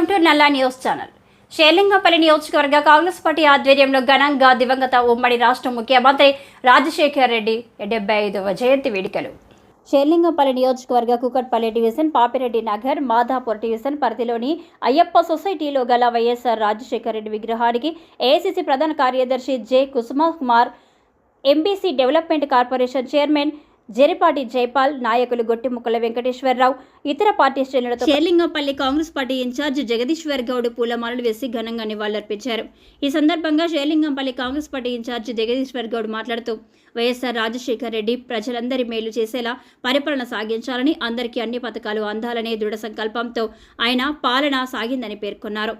నల్లా news channel. Serilingampally నియోజకవర్గ Congress party ఆధ్వర్యంలో ఘనంగా దివంగత ఉమ్మడి రాష్ట్ర ముఖ్యమంత్రి రాజశేఖర్ రెడ్డి డెబ్బై ఐదవ జయంతి వేడుకలు. షేర్లింగంపల్లి నియోజకవర్గ కుకట్పల్లి డివిజన్ పాపిరెడ్డి నగర్ మాధాపూర్ డివిజన్ పరిధిలోని అయ్యప్ప సొసైటీలో గల వైఎస్ఆర్ రాజశేఖర రెడ్డి విగ్రహానికి ఏఐసిసి ప్రధాన కార్యదర్శి J Kusuma Kumar MBC development corporation chairman Jaripati Jaipal నాయకులు గొట్టిముక్కల వెంకటేశ్వరరావు ఇతర party శ్రేణులతో Serilingampally Congress party incharge Jagadishwar Goud పూలమాలలు వేసి ఘనంగా నివాళులర్పించారు. ఈ సందర్భంగా Serilingampally Congress party incharge Jagadishwar Goud మాట్లాడుతూ వైఎస్ఆర్ రాజశేఖర్ రెడ్డి ప్రజలందరి మేలు చేసేలా పరిపాలన సాగించాలని అందరికీ అన్ని పథకాలు అందాలనే దృఢ సంకల్పంతో ఆయన పాలన సాగిందని పేర్కొన్నారు.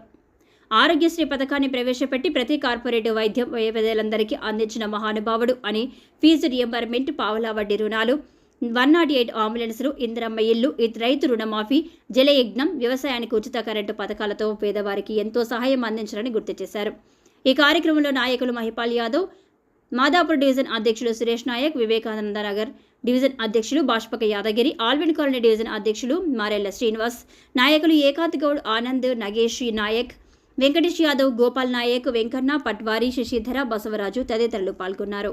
ఆరోగ్యశ్రీ పథకాన్ని ప్రవేశపెట్టి ప్రతి కార్పొరేట్ వైద్యం పేదలందరికీ అందించిన మహానుభావుడు అని ఫీజు రియంబర్మెంట్ పావలా వడ్డీ రుణాలు వన్ నాట్ ఎయిట్ అంబులెన్సులు ఇందిరమ్మ ఇల్లు రైతు రుణమాఫీ జలయజ్ఞం వ్యవసాయానికి ఉచిత కరెంటు పథకాలతో పేదవారికి ఎంతో సహాయం అందించాలని గుర్తు చేశారు. ఈ కార్యక్రమంలో నాయకులు మహిపాల్ యాదవ్ మాదాపూర్ డివిజన్ అధ్యక్షులు సురేష్ నాయక్ వివేకానంద నగర్ డివిజన్ అధ్యక్షులు Bashpaka Yadagiri Allwyn colony division అధ్యక్షులు మారెల్ల శ్రీనివాస్ నాయకులు ఏకాంత్ గౌడ్ ఆనంద్ నగేష్ నాయక్ వెంకటేష్ యాదవ్ గోపాల్ నాయక్ వెంకన్న పట్వారి శశిధర బసవరాజు తదితరులు పాల్గొన్నారు.